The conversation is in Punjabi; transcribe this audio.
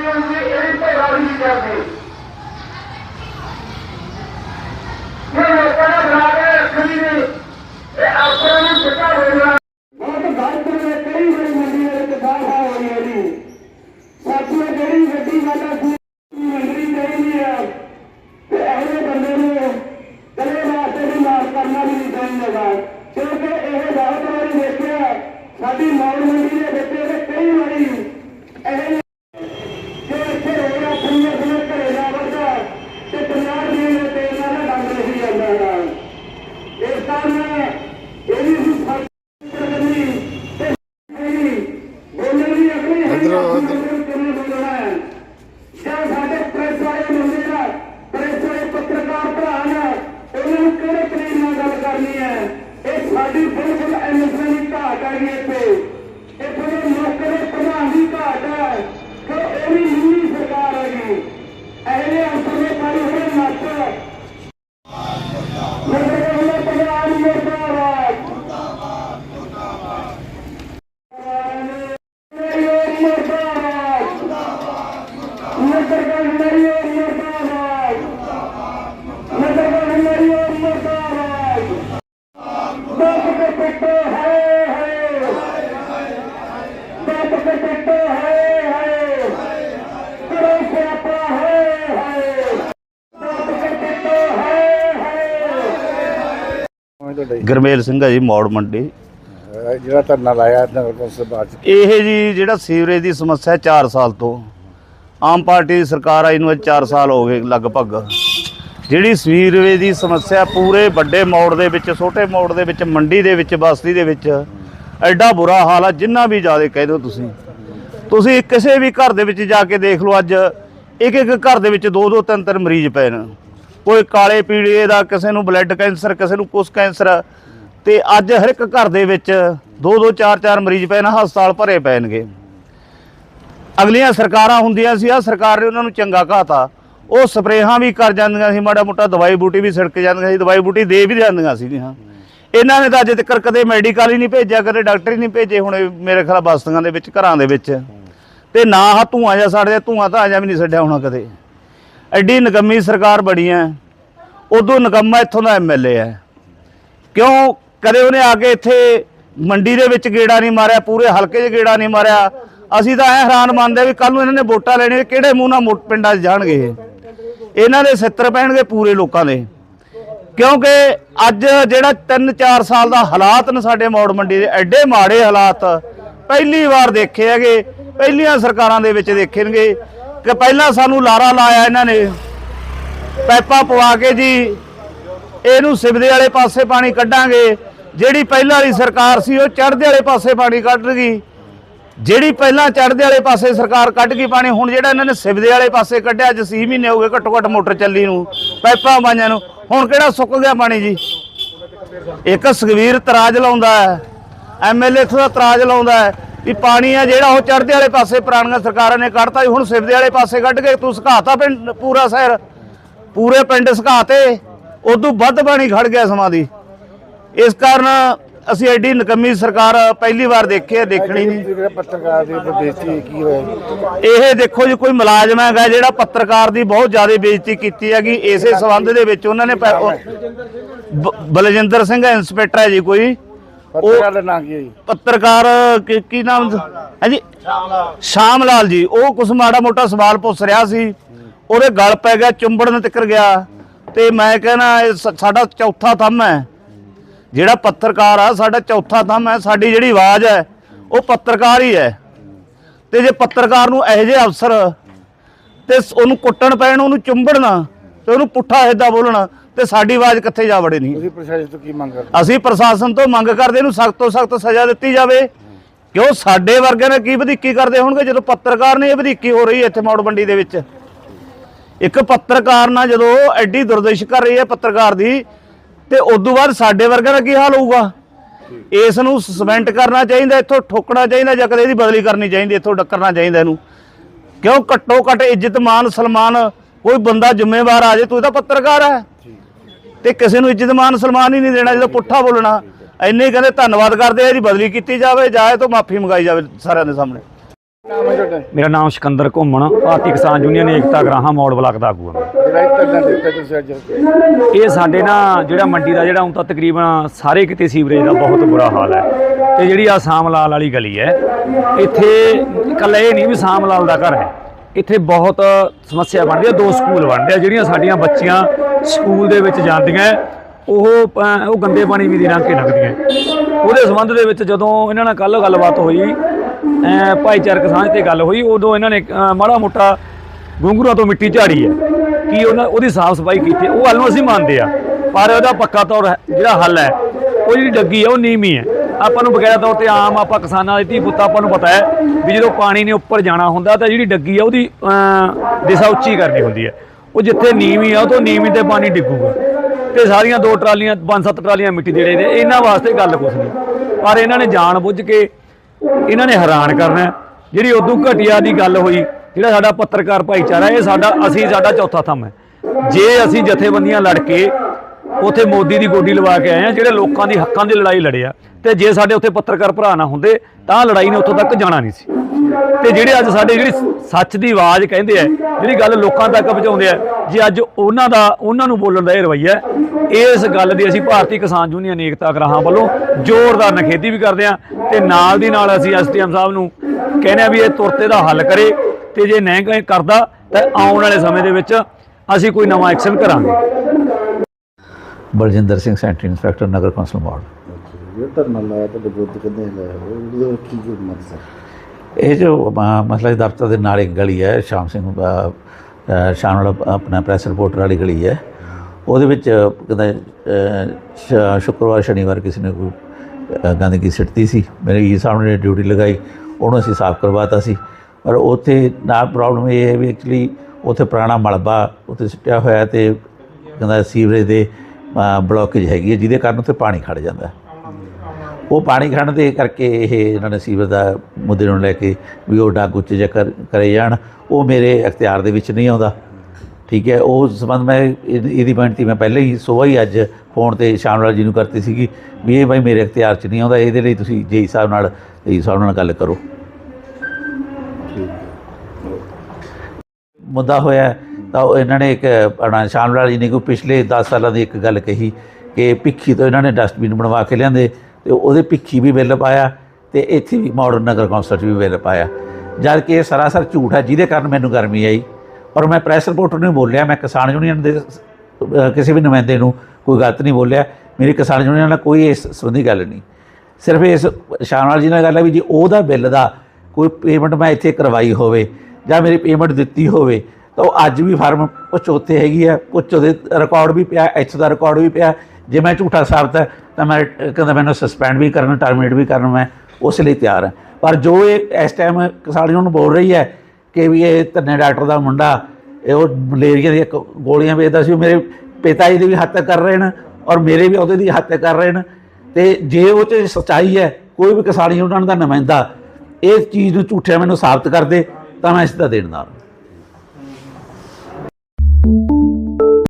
ਨਹੀਂ ਹੁੰਦੀ ਇਹ ਭੇੜਾ ਨਹੀਂ ਜਾਂਦੀ ਇਹ ਲੋਕਾਂ ਨੇ ਬਣਾ ਕੇ ਰੱਖਣੀ ਨਹੀਂ ਇਹ ਆਪਣੇ ਨੂੰ ਸਿੱਧਾ ਹੋ ਗਿਆ ਬਹੁਤ ਗਲਤ ਨੇ ਕਈ ਵਾਰੀ ਮੰਡੀ ਦੇ ਵਿੱਚ ਦਾਖਾ ਹੋਈ ਹੈ ਜੀ ਸਾਥੀਓ ਜਿਹੜੀ ਵੱਡੀ ਗੱਲ ਹੈ ਮੰਡੀ ਚਾਹੀਦੀ ਹੈ ਤੇ ਇਹੋ ਬੰਦੇ ਨੂੰ ਕਦੇ ਵਾਸਤੇ ਵੀ ਮਾਫ ਕਰਨਾ ਵੀ ਨਹੀਂ ਚਾਹੀਦਾ ਕਿਉਂਕਿ ਇਹ ਬਹੁਤ ਵਾਰੀ ਦੇਖਿਆ ਸਾਡੀ ਮੌੜ ਮੰਡੀ ਦੇ ਵਿੱਚ ਇਹ ਕਈ ਵਾਰੀ ਇਹ ਜੇ ਇੱਥੇ ਰੋਣਾ ਫਰੀਆਂ ਫਰੀਆਂ ਘਰੇ ਜਾ ਵਰਦਾ ਤੇ ਪੰਜਾਬ ਦੀ ਦੇ ਤੇਲ ਨਾਲ ਡੰਗ ਨਹੀਂ ਜਾਂਦਾ ਹੈਗਾ ਇਸ ਕਾਰਨ ਇਹ ਵੀ ਸੀ ਕਰਨੀ ਤੇ ਬੋਲਣ ਦੀ ਅਗਲੀ ਹੈ ਕਿਵੇਂ ਬੋਲਣਾ ਹੈ ਜਾਂ ਸਾਡੇ ਪ੍ਰੈਸ ਵਾਲੇ ਮੁੰਡੇ ਦਾ ਪ੍ਰੈਸ ਵਾਲੇ ਪੱਤਰਕਾਰ ਭਰਾ ਨੇ ਉਹਨਾਂ ਨੂੰ ਕਿਹੜੇ ਕਲੀਨ ਨਾਲ ਗੱਲ ਕਰਨੀ ਹੈ ਇਹ ਸਾਡੀ ਬਿਲਕੁਲ ਐਮਐਸਐਨ ਦੀ ਘਾਟ ਹੈ ਜੀ ਇੱਥੇ ਇੱਥੇ ਦੇ ਮੌਕੇ ਦੇ ਪ੍ਰਧਾਨ ਦੀ ਘਾਟ ਹੈ ਕਿ ਇਹ ਵੀ ਨੀਲੀ ਸਰਕਾਰ ਹੈਗੀ ਇਹਨੇ ਅੰਤਰ ਦੇ ਪਾਰੀ ਹੋਏ ਗਰਮੇਲ ਸਿੰਘ ਹੈ ਜੀ ਮੌੜ ਮੰਡੀ। ਅਹ ਜਿਹੜਾ ਧਰਨਾ ਲਾਇਆ ਨਗਰ ਕੌਂਸਲ ਬਾਅਦ ਚ। ਇਹ ਜੀ ਜਿਹੜਾ ਸੀਵਰੇਜ ਦੀ ਸਮੱਸਿਆ 4 ਸਾਲ ਤੋਂ। ਆਮ ਪਾਰਟੀ ਦੀ ਸਰਕਾਰ ਆਈ ਨੂੰ ਅੱਜ 4 ਸਾਲ ਹੋ ਗਏ ਲਗਭਗ। ਜਿਹੜੀ ਸੀਵਰੇਜ ਦੀ ਸਮੱਸਿਆ ਪੂਰੇ ਵੱਡੇ ਮੋੜ ਦੇ ਵਿੱਚ ਛੋਟੇ ਮੋੜ ਦੇ ਵਿੱਚ ਮੰਡੀ ਦੇ ਵਿੱਚ ਬਸਤੀ ਦੇ ਵਿੱਚ ਐਡਾ ਬੁਰਾ ਹਾਲ ਆ ਜਿੰਨਾ ਵੀ ਜ਼ਿਆਦਾ ਕਹਿ ਦਿਓ ਤੁਸੀਂ। ਤੁਸੀਂ ਕਿਸੇ ਵੀ ਘਰ ਦੇ ਵਿੱਚ ਜਾ ਕੇ ਦੇਖ ਲਓ ਅੱਜ ਇੱਕ ਇੱਕ ਘਰ ਦੇ ਵਿੱਚ ਦੋ ਦੋ ਤਿੰਨ ਤਿੰਨ ਮਰੀਜ਼ ਪਏ ਨੇ। ਕੋਈ ਕਾਲੇ ਪੀਲੀਏ ਦਾ ਕਿਸੇ ਨੂੰ ਬਲੱਡ ਕੈਂਸਰ ਕਿਸੇ ਨੂੰ ਕੁਸ ਕੈਂਸਰ ਤੇ ਅੱਜ ਹਰ ਇੱਕ ਘਰ ਦੇ ਵਿੱਚ ਦੋ ਦੋ ਚਾਰ ਚਾਰ ਮਰੀਜ਼ ਪਏ ਨਾ, ਹਸਪਤਾਲ ਭਰੇ ਪੈਣਗੇ। ਅਗਲੀਆਂ ਸਰਕਾਰਾਂ ਹੁੰਦੀਆਂ ਸੀ ਆ ਸਰਕਾਰ ਨੇ ਉਹਨਾਂ ਨੂੰ ਚੰਗਾ ਕਹਾਤਾ ਉਹ ਸਪਰੇਹਾਂ ਵੀ ਕਰ ਜਾਂਦੀਆਂ ਸੀ, ਮਾੜਾ ਮੋਟਾ ਦਵਾਈ ਬੂਟੀ ਵੀ ਛਿੜਕ ਜਾਂਦੀਆਂ ਸੀ, ਦਵਾਈ ਬੂਟੀ ਦੇ ਵੀ ਜਾਂਦੀਆਂ ਸੀਗੀਆਂ। ਇਹਨਾਂ ਨੇ ਤਾਂ ਅਜੇ ਤੱਕ ਕਦੇ ਮੈਡੀਕਲ ਹੀ ਨਹੀਂ ਭੇਜਿਆ, ਕਦੇ ਡਾਕਟਰ ਹੀ ਨਹੀਂ ਭੇਜੇ ਹੁਣ ਮੇਰੇ ਖਿਆਲ ਬਸਤੀਆਂ ਦੇ ਵਿੱਚ, ਘਰਾਂ ਦੇ ਵਿੱਚ। ਤੇ ਨਾ ਹ ਧੂਆਂ ਜਾਂ ਸਾਡੇ, ਧੂਆਂ ਤਾਂ ਆ ਅਜਾ ਵੀ ਨਹੀਂ ਛੱਡਿਆ ਹੋਣਾ ਕਦੇ। ਐਡੀ ਨਕੰਮੀ ਸਰਕਾਰ ਬਣੀ ਹੈ ਉਦੋਂ ਨਕੰਮਾ ਇੱਥੋਂ ਦਾ ਐਮਐਲਏ ਹੈ ਕਿਉਂ? ਕਦੇ ਉਹਨੇ ਆ ਕੇ ਇੱਥੇ ਮੰਡੀ ਦੇ ਵਿੱਚ ਗੇੜਾ ਨਹੀਂ ਮਾਰਿਆ, ਪੂਰੇ ਹਲਕੇ 'ਚ ਗੇੜਾ ਨਹੀਂ ਮਾਰਿਆ। ਅਸੀਂ ਤਾਂ ਐ ਹੈਰਾਨ ਮੰਨਦੇ ਵੀ ਕੱਲ ਨੂੰ ਇਹਨਾਂ ਨੇ ਵੋਟਾਂ ਲੈਣੀਆਂ ਕਿਹੜੇ ਮੂੰਹ ਨਾਲ ਮੋ- ਪਿੰਡਾਂ 'ਚ ਜਾਣਗੇ ਇਹਨਾਂ ਦੇ ਸਿੱਤਰ ਪੈਣਗੇ ਪੂਰੇ ਲੋਕਾਂ ਦੇ। ਕਿਉਂਕਿ ਅੱਜ ਜਿਹੜਾ 3-4 ਸਾਲ ਦਾ ਹਾਲਾਤ ਨੇ ਸਾਡੇ ਮੌੜ ਮੰਡੀ ਦੇ, ਐਡੇ ਮਾੜੇ ਹਾਲਾਤ। ਪਹਿਲੀ ਵਾਰ ਦੇਖੇ ਹੈਗੇ, ਪਹਿਲੀਆਂ ਸਰਕਾਰਾਂ ਦੇ ਵਿੱਚ ਦੇਖਣਗੇ ਕਿ ਪਹਿਲਾਂ ਸਾਨੂੰ ਲਾਰਾ ਲਾਇਆ ਇਹਨਾਂ ਨੇ। ਪੈਪਾਂ ਪਵਾ ਕੇ ਜੀ, ਇਹਨੂੰ ਸਿਵਦੇ ਵਾਲੇ ਪਾਸੇ ਪਾਣੀ ਕੱਢਾਂਗੇ। ਜਿਹੜੀ ਪਹਿਲਾਂ ਵਾਲੀ ਸਰਕਾਰ ਸੀ, ਉਹ ਚੜ੍ਹਦੇ ਵਾਲੇ ਪਾਸੇ ਪਾਣੀ ਕੱਢ ਗਈ। ਜਿਹੜੀ ਪਹਿਲਾਂ ਚੜ੍ਹਦੇ ਵਾਲੇ ਪਾਸੇ ਸਰਕਾਰ ਕੱਢ ਗਈ ਪਾਣੀ, ਹੁਣ ਜਿਹੜਾ ਇਹਨਾਂ ਨੇ ਸਿਵਦੇ ਵਾਲੇ ਪਾਸੇ ਕੱਢਿਆ, ਅੱਜ 6 ਮਹੀਨੇ ਹੋ ਗਏ ਘੱਟੋ ਘੱਟ ਮੋਟਰ ਚੱਲੀ ਨੂੰ ਪਾਈਪਾਂ ਬਾਈਆਂ ਨੂੰ। ਹੁਣ ਕਿਹੜਾ ਸੁੱਕ ਗਿਆ ਪਾਣੀ ਜੀ? ਇੱਕ ਸੁਖਵੀਰ ਤਰਾਜ ਲਾਉਂਦਾ ਹੈ ਐਮਐਲਏ ਇੱਥੋਂ ਦਾ ਤਰਾਜ ਲਾਉਂਦਾ ਹੈ। ਵੀ ਪਾਣੀ ਆ ਜਿਹੜਾ ਉਹ ਚੜ੍ਹਦੇ ਵਾਲੇ ਪਾਸੇ ਪੁਰਾਣੀਆਂ ਸਰਕਾਰਾਂ ਨੇ ਕੱਢਤਾ ਹੁਣ ਸਿਵਦੇ ਵਾਲੇ ਪਾਸੇ ਕੱਢ ਕੇ ਤੂੰ ਸੁਕਾਤਾ ਪਿੰਡ ਪੂਰਾ ਸ਼ਹਿਰ। ਪੂਰੇ ਪਿੰਡ ਸੁਕਾਤੇ ਉਦੋਂ ਵੱਧ ਪਾਣੀ ਖੜ ਗਿਆ ਸਮਾਂ ਦੀ। ਇਸ ਕਾਰਨ ਅਸੀਂ ਐਡੀ ਨਕੰਮੀ ਸਰਕਾਰ ਪਹਿਲੀ ਵਾਰ ਦੇਖੀ ਹੈ ਦੇਖਣੀ ਨਹੀਂ। ਪੱਤਰਕਾਰ ਦੇ ਬੇਇੱਜ਼ਤੀ ਕੀ ਹੋਇਆ? ਇਹ ਦੇਖੋ ਜੀ ਕੋਈ ਮੁਲਾਜ਼ਮ ਹੈਗਾ ਜਿਹੜਾ ਪੱਤਰਕਾਰ ਦੀ ਬਹੁਤ ਜ਼ਿਆਦਾ ਬੇਇੱਜ਼ਤੀ ਕੀਤੀ ਹੈਗੀ ਇਸੇ ਸਬੰਧ ਦੇ ਵਿੱਚ ਉਹਨਾਂ ਨੇ ਬਲਜਿੰਦਰ ਸਿੰਘ ਇੰਸਪੈਕਟਰ ਹੈ ਜੀ ਕੋਈ। ਪੱਤਰਕਾਰ ਦਾ ਨਾਂ ਕੀ ਹੈ ਜੀ? ਪੱਤਰਕਾਰ ਕੀ- ਕੀ ਨਾਮ ਹੈ ਜੀ? ਸ਼ਾਮ ਲਾਲ ਜੀ। ਉਹ ਕੁਛ ਮਾੜਾ ਮੋਟਾ ਸਵਾਲ ਪੁੱਛ ਰਿਹਾ ਸੀ। ਉਹਦੇ ਗਲ ਪੈ ਗਿਆ ਚੁੰਬੜਨ ਤਿੱਕਰ ਗਿਆ। ਤੇ ਮੈਂ ਕਹਿੰਦਾ ਇਹ ਸ- ਸਾਡਾ ਚੌਥਾ ਥੰਮ ਹੈ। ਜਿਹੜਾ ਪੱਤਰਕਾਰ ਆ ਸਾਡਾ ਚੌਥਾ ਥੰਮ ਹੈ। ਸਾਡੀ ਜਿਹੜੀ ਆਵਾਜ਼ ਹੈ ਉਹ ਪੱਤਰਕਾਰ ਹੀ ਹੈ। ਤੇ ਜੇ ਪੱਤਰਕਾਰ ਨੂੰ ਇਹੋ ਜਿਹੇ ਅਫਸਰ ਤੇ ਸ- ਉਹਨੂੰ ਕੁੱਟਣ ਪੈਣ ਉਹਨੂੰ ਚੁੰਬੜਨਾ ਤੇ ਉਹਨੂੰ ਪੁੱਠਾ ਏਦਾਂ ਬੋਲਣਾ ਤੇ ਸਾਡੀ ਆਵਾਜ਼ ਕਿੱਥੇ ਜਾ ਵੜੇ ਨਹੀਂ ਤੁਸੀਂ ਪ੍ਰਸ਼ਾਸਨ ਤੋਂ ਕੀ ਮੰਗ ਕਰਦੇ? ਅਸੀਂ ਪ੍ਰਸ਼ਾਸਨ ਤੋਂ ਮੰਗ ਕਰਦੇ ਇਹਨੂੰ ਸਖਤ ਤੋਂ ਸਖਤ ਸਜ਼ਾ ਦਿੱਤੀ ਜਾਵੇ। ਕਿਉਂ? ਸਾਡੇ ਵਰਗਿਆਂ ਨੇ ਕੀ ਵਧੀਕੀ ਕਰਦੇ ਹੋਣਗੇ? ਜਦੋਂ ਪੱਤਰਕਾਰ ਨੇ ਇਹ ਵਧੀਕੀ ਹੋ ਰਹੀ ਹੈ ਇੱਥੇ ਮੌੜ ਮੰਡੀ ਦੇ ਵਿੱਚ। ਇੱਕ ਪੱਤਰਕਾਰ ਨਾਲ ਜਦੋਂ ਐਡੀ ਦੁਰਦਿਸ਼ ਕਰ ਰਹੀ ਹੈ ਪੱਤਰਕਾਰ ਦੀ ਤੇ ਉਦੋਂ ਬਾਅਦ ਸਾਡੇ ਵਰਗਿਆਂ ਦਾ ਕੀ ਹਾਲ ਹੋਊਗਾ? ਇਸ ਨੂੰ ਸਸਪੈਂਡ ਕਰਨਾ ਚਾਹੀਦਾ ਇੱਥੋਂ ਠੋਕਣਾ ਚਾਹੀਦਾ ਜਾਂ ਕਦੇ ਇਹਦੀ ਬਦਲੀ ਕਰਨੀ ਚਾਹੀਦੀ ਇੱਥੋਂ ਡੱਕਰਨਾ ਚਾਹੀਦਾ ਇਹਨੂੰ। ਕਿਉਂ? ਘੱਟੋ ਘੱਟ ਇੱਜ਼ਤ ਮਾਨ ਸਨਮਾਨ ਕੋਈ ਬੰਦਾ ਜ਼ਿੰਮੇਵਾਰ ਆ ਜੇ ਤੂੰ ਤਾਂ ਪੱਤਰਕਾਰ ਹੈ ਤੇ ਕਿਸੇ ਨੂੰ ਇੱਜ਼ਤ ਮਾਨ ਸਨਮਾਨ ਹੀ ਨਹੀਂ ਦੇਣਾ ਜਦੋਂ ਪੁੱਠਾ ਬੋਲਣਾ। ਇੰਨੇ ਹੀ ਕਹਿੰਦੇ ਧੰਨਵਾਦ ਕਰਦੇ ਆ ਇਹਦੀ ਬਦਲੀ ਕੀਤੀ ਜਾਵੇ ਜਾਂ ਇਹ ਤੋਂ ਮਾਫੀ ਮੰਗਾਈ ਜਾਵੇ ਸਾਰਿਆਂ ਦੇ ਸਾਹਮਣੇ। ਮੇਰਾ ਨਾਮ ਸਿਕੰਦਰ ਘੁੰਮਣ ਭਾਰਤੀ ਕਿਸਾਨ ਯੂਨੀਅਨ ਏਕਤਾ ਗਰਾਹਾਂ ਮੌੜ ਬਲਾਕ ਦਾ ਆਗੂ ਹਾਂ ਇਹ ਸਾਡੇ ਨਾ ਜਿਹੜਾ ਮੰਡੀ ਦਾ ਜਿਹੜਾ ਹੁਣ ਤਾਂ ਤਕਰੀਬਨ ਸਾਰੇ ਕਿਤੇ ਸੀਵਰੇਜ ਦਾ ਬਹੁਤ ਬੁਰਾ ਹਾਲ ਹੈ। ਤੇ ਜਿਹੜੀ ਆ ਸਾਮ ਲਾਲ ਵਾਲੀ ਗਲੀ ਹੈ ਇੱਥੇ ਇਕੱਲਾ ਇਹ ਨਹੀਂ ਵੀ ਸਾਮ ਲਾਲ ਦਾ ਘਰ ਹੈ। ਇੱਥੇ ਬਹੁਤ ਸਮੱਸਿਆ ਬਣਦੀ ਹੈ। ਦੋ ਸਕੂਲ ਬਣਦੇ ਆ, ਜਿਹੜੀਆਂ ਸਾਡੀਆਂ ਬੱਚੀਆਂ ਸਕੂਲ ਦੇ ਵਿੱਚ ਜਾਂਦੀਆਂ ਉਹ ਉਹ ਗੰਦੇ ਪਾਣੀ ਵੀ ਦੀ ਲੰਘ ਕੇ ਲੰਘਦੀਆਂ ਉਹਦੇ ਸੰਬੰਧ ਦੇ ਵਿੱਚ ਜਦੋਂ ਇਹਨਾਂ ਨਾਲ ਕੱਲ ਗੱਲਬਾਤ ਹੋਈ ਭਾਈਚਾਰਕ ਸਾਂਝ ਤੇ ਗੱਲ ਹੋਈ, ਉਦੋਂ ਇਹਨਾਂ ਨੇ ਮਾੜਾ ਮੋਟਾ ਗੁੰਗੂਰਾਂ ਤੋਂ ਮਿੱਟੀ ਝਾੜੀ ਹੈ ਕਿ ਉਹਨਾਂ, ਉਹਦੀ ਸਾਫ਼ ਸਫ਼ਾਈ ਕੀਤੀ ਉਹ ਹੱਲ ਨੂੰ ਅਸੀਂ ਮੰਨਦੇ ਆ, ਪਰ ਉਹਦਾ ਪੱਕਾ ਤੌਰ ਜਿਹੜਾ ਹੱਲ ਹੈ, ਉਹ ਜਿਹੜੀ ਡੱਗੀ ਹੈ, ਉਹ ਨੀਵੀਂ ਹੈ। ਆਪਾਂ ਨੂੰ ਬਕਾਇਦਾ ਤੌਰ ਤੇ ਆਮ ਆਪਾਂ ਕਿਸਾਨਾਂ ਦੇ ਧੀ ਪੁੱਤ ਆਪਾਂ ਨੂੰ ਪਤਾ ਹੈ ਵੀ ਜਦੋਂ ਪਾਣੀ ਨੇ ਉੱਪਰ ਜਾਣਾ ਹੁੰਦਾ ਤਾਂ ਜਿਹੜੀ ਡੱਗੀ ਆ ਉਹਦੀ ਦਿਸ਼ਾ ਉੱਚੀ ਕਰਨੀ ਹੁੰਦੀ ਹੈ। ਉਹ ਜਿੱਥੇ ਨੀਵੀਂ ਆ, ਉਹ ਤੋਂ ਨੀਵੀਂ ਤੇ ਪਾਣੀ ਡਿੱਗੂਗਾ। ਤੇ ਸਾਰੀਆਂ ਦੋ ਟਰਾਲੀਆਂ ਪੰਜ ਸੱਤ ਟਰਾਲੀਆਂ ਮਿੱਟੀ ਦੇ ਨੇ, ਇਹਨਾਂ ਵਾਸਤੇ ਗੱਲ ਕੁਛ ਨਹੀਂ। ਪਰ ਇਹਨਾਂ ਨੇ ਜਾਣ ਬੁੱਝ ਕੇ ਇਹਨਾਂ ਨੇ ਹੈਰਾਨ ਕਰਨਾ ਜਿਹੜੀ ਉਦੋਂ ਘਟਿਆ ਦੀ ਗੱਲ ਹੋਈ, ਜਿਹੜਾ ਸਾਡਾ ਪੱਤਰਕਾਰ ਭਾਈਚਾਰਾ, ਇਹ ਸਾਡਾ, ਅਸੀਂ ਸਾਡਾ ਚੌਥਾ ਥੰਮ ਹੈ। ਜੇ ਅਸੀਂ ਜਥੇਬੰਦੀਆਂ ਲੜ ਕੇ ਉੱਥੇ ਮੋਦੀ ਦੀ ਗੋਡੀ ਲਵਾ ਕੇ ਆਏ ਆ, ਜਿਹੜੇ ਲੋਕਾਂ ਦੀ ਹੱਕਾਂ ਦੀ ਲੜਾਈ ਲੜਿਆ ਤੇ ਜੇ ਸਾਡੇ ਉੱਥੇ ਪੱਤਰਕਾਰ ਭਰਾ ਨਾ ਹੁੰਦੇ, ਤਾਂ ਲੜਾਈ ਨੇ ਉੱਥੋਂ ਤੱਕ ਜਾਣਾ ਨਹੀਂ ਸੀ। ਤੇ ਜਿਹੜੇ ਅੱਜ ਸਾਡੇ ਜਿਹੜੀ ਸੱਚ ਦੀ ਆਵਾਜ਼ ਕਹਿੰਦੇ ਆ, ਜਿਹੜੀ ਗੱਲ ਲੋਕਾਂ ਤੱਕ ਪਹੁੰਚਾਉਂਦੇ ਆ, ਜੇ ਅੱਜ ਉਹਨਾਂ ਦਾ, ਉਹਨਾਂ ਨੂੰ ਬੋਲਣ ਦਾ ਇਹ ਰਵੱਈਆ ਇਸ ਗੱਲ ਦੀ ਅਸੀਂ ਭਾਰਤੀ ਕਿਸਾਨ ਯੂਨੀਅਨ ਏਕਤਾ ਗ੍ਰਾਹਾਂ ਵੱਲੋਂ ਜ਼ੋਰਦਾਰ ਨਖੇਦੀ ਵੀ ਕਰਦੇ ਆ। ਤੇ ਨਾਲ ਦੀ ਨਾਲ ਅਸੀਂ ਐਸਟੀਐਮ ਸਾਹਿਬ ਨੂੰ ਕਹਿੰਦੇ ਆ ਵੀ ਇਹ ਤੁਰਤੇ ਦਾ ਹੱਲ ਕਰੇ, ਤੇ ਜੇ ਨਹੀਂ ਕਰਦਾ, ਤਾਂ ਆਉਣ ਵਾਲੇ ਸਮੇਂ ਦੇ ਵਿੱਚ ਅਸੀਂ ਕੋਈ ਨਵਾਂ ਐਕਸ਼ਨ ਕਰਾਂਗੇ। Baljinder Singh centre inspector Nagar council Maur ਇਹ ਧਰਨਾ ਲਾਇਆ ਤੁਹਾਡੇ ਵਿਰੁੱਧ ਕਿੰਨੇ ਲਾਇਆ ਉਹਦੇ ਕੀ ਕੀ ਮਕਸਦ ਇਹ ਜੋ ਮਸਲਾ ਦਫ਼ਤਰ ਦੇ ਨਾਲ ਇੱਕ ਗਲੀ ਹੈ ਸ਼ਾਮ ਸਿੰਘ ਸ਼ਾਮ ਵਾਲਾ ਆਪਣਾ ਪ੍ਰੈਸ ਰਿਪੋਰਟਰ ਵਾਲੀ ਗਲੀ ਹੈ। ਉਹਦੇ ਵਿੱਚ ਕਹਿੰਦਾ ਸ਼ੁੱਕਰਵਾਰ ਸ਼ਨੀਵਾਰ ਕਿਸੇ ਨੇ ਕੋਈ ਗੰਦਗੀ ਸਿੱਟਦੀ ਸੀ। ਮੇਰੇ ਸਾਹਮਣੇ ਡਿਊਟੀ ਲਗਾਈ ਉਹਨੂੰ ਅਸੀਂ ਸਾਫ਼ ਕਰਵਾਤਾ ਸੀ। ਪਰ ਉੱਥੇ ਨਾਲ ਪ੍ਰੋਬਲਮ ਇਹ ਹੈ ਵੀ ਐਕਚੁਅਲੀ ਉੱਥੇ ਪੁਰਾਣਾ ਮਲਬਾ ਉੱਥੇ ਸਿੱਟਿਆ ਹੋਇਆ ਤੇ ਕਹਿੰਦਾ ਸੀਵਰੇਜ ਦੇ ਬਲੋਕੇਜ ਹੈਗੀ ਹੈ ਜਿਹਦੇ ਕਾਰਨ ਉੱਥੇ ਪਾਣੀ ਖੜ ਜਾਂਦਾ ਉਹ ਪਾਣੀ ਖੜਨ ਦੇ ਕਰਕੇ ਇਹ ਇਹਨਾਂ ਨੇ ਸੀਵਰ ਦਾ ਮੁੱਦੇ ਨੂੰ ਲੈ ਕੇ ਵੀ ਉਹ ਡਾਕ ਉੱਚੇ ਜਿਹਾ ਕਰ ਜਾਣ। ਉਹ ਮੇਰੇ ਅਖਤਿਆਰ ਦੇ ਵਿੱਚ ਨਹੀਂ ਆਉਂਦਾ। ਠੀਕ ਹੈ ਉਹ ਸੰਬੰਧ ਮੈਂ ਇਹ- ਇਹਦੀ ਬੇਨਤੀ ਮੈਂ ਪਹਿਲੇ ਹੀ ਸੁਬਾਹ ਹੀ ਅੱਜ ਫੋਨ ਤੇ ਸ਼ਾਮਲਾਲ ਜੀ ਨੂੰ ਕਰਤੀ ਸੀਗੀ ਵੀ ਇਹ ਬਾਈ ਮੇਰੇ ਅਖਤਿਆਰ 'ਚ ਨਹੀਂ ਆਉਂਦਾ ਇਹਦੇ ਲਈ ਤੁਸੀਂ ਜੇਈ ਸਾਹਿਬ ਨਾਲ ਜੇਈ ਸਾਹਿਬ ਨਾਲ ਗੱਲ ਕਰੋ। ਮੁੱਦਾ ਹੋਇਆ ਤਾਂ ਉਹ ਇਹਨਾਂ ਨੇ ਇੱਕ, ਆਪਣਾ ਸ਼ਾਮਲਾਲ ਜੀ ਨੇ ਕੋਈ ਪਿਛਲੇ 10 ਸਾਲਾਂ ਦੀ ਇੱਕ ਗੱਲ ਕਹੀ ਕਿ ਭਿੱਖੀ ਤੋਂ ਇਹਨਾਂ ਨੇ ਡਸਟਬਿਨ ਬਣਵਾ ਕੇ ਲਿਆਂਦੇ ਤੇ ਉਹਦੇ ਭਿੱਖੀ ਵੀ ਬਿੱਲ ਪਾਇਆ ਤੇ ਇੱਥੇ ਵੀ ਮਾਡਰਨ ਨਗਰ ਕੌਂਸਲ 'ਚ ਵੀ ਬਿੱਲ ਪਾਇਆ। ਜਦ ਕਿ ਇਹ ਸਰਾਸਰ ਝੂਠ ਹੈ, ਜਿਹਦੇ ਕਾਰਨ ਮੈਨੂੰ ਗਰਮੀ ਆਈ। ਔਰ ਮੈਂ ਪ੍ਰੈਸ ਰਿਪੋਰਟਰ ਨੂੰ ਬੋਲਿਆ, ਮੈਂ ਕਿਸਾਨ ਯੂਨੀਅਨ ਦੇ ਕਿਸੇ ਵੀ ਨੁਮਾਇੰਦੇ ਨੂੰ ਕੋਈ ਗਲਤ ਨਹੀਂ ਬੋਲਿਆ। ਮੇਰੀ ਕਿਸਾਨ ਯੂਨੀਅਨ ਨਾਲ ਕੋਈ ਇਸ ਸੰਬੰਧੀ ਗੱਲ ਨਹੀਂ। ਸਿਰਫ ਇਸ ਸ਼ਾਮਲਾਲ ਜੀ ਨਾਲ ਗੱਲ ਹੈ ਵੀ ਜੇ ਉਹਦਾ ਬਿੱਲ ਦਾ ਕੋਈ ਪੇਮੈਂਟ ਮੈਂ ਇੱਥੇ ਕਰਵਾਈ ਹੋਵੇ ਜਾਂ ਮੇਰੀ ਪੇਮੈਂਟ ਦਿੱਤੀ ਹੋਵੇ ਤਾਂ ਉਹ ਅੱਜ ਵੀ ਫਾਰਮ ਕੁਛ ਉੱਥੇ ਹੈਗੀ ਹੈ ਕੁਛ ਉਹਦੇ ਰਿਕਾਰਡ ਵੀ ਪਿਆ ਐਚ ਦਾ ਰਿਕਾਰਡ ਵੀ ਪਿਆ। ਜੇ ਮੈਂ ਝੂਠਾ ਸਾਬਤ ਹੈ ਤਾਂ ਮੈਂ ਕਹਿੰਦਾ ਮੈਨੂੰ ਸਸਪੈਂਡ ਵੀ ਕਰਨ ਟਰਮੀਨੇਟ ਵੀ ਕਰਨ, ਮੈਂ ਉਸ ਲਈ ਤਿਆਰ ਹਾਂ ਪਰ ਜੋ ਇਹ ਇਸ ਟਾਈਮ ਕਿਸਾਨ ਨੂੰ ਬੋਲ ਰਹੀ ਹੈ ਕਿ ਵੀ ਇਹ ਧੰਨੇ ਡਾਕਟਰ ਦਾ ਮੁੰਡਾ, ਇਹ ਉਹ ਮਲੇਰੀਆ ਦੀਆਂ ਗੋਲੀਆਂ ਵੇਚਦਾ ਸੀ, ਉਹ ਮੇਰੇ ਪਿਤਾ ਜੀ ਦੀ ਵੀ ਹੱਤਿਆ ਕਰ ਰਹੇ ਨੇ ਔਰ ਮੇਰੇ ਵੀ ਉਹਦੇ ਦੀ ਹੱਤਿਆ ਕਰ ਰਹੇ ਨੇ ਤੇ ਜੇ ਉਹ 'ਚ ਸੱਚਾਈ ਹੈ, ਕੋਈ ਵੀ ਕਿਸਾਨ ਯੂਨੀਅਨ ਦਾ ਨੁਮਾਇੰਦਾ ਇਸ ਚੀਜ਼ ਨੂੰ ਝੂਠਿਆ ਮੈਨੂੰ ਸਾਬਤ ਕਰ ਦੇ, ਤਾਂ ਮੈਂ ਇਸ ਦਾ ਦੇਣਦਾਰ Thank you.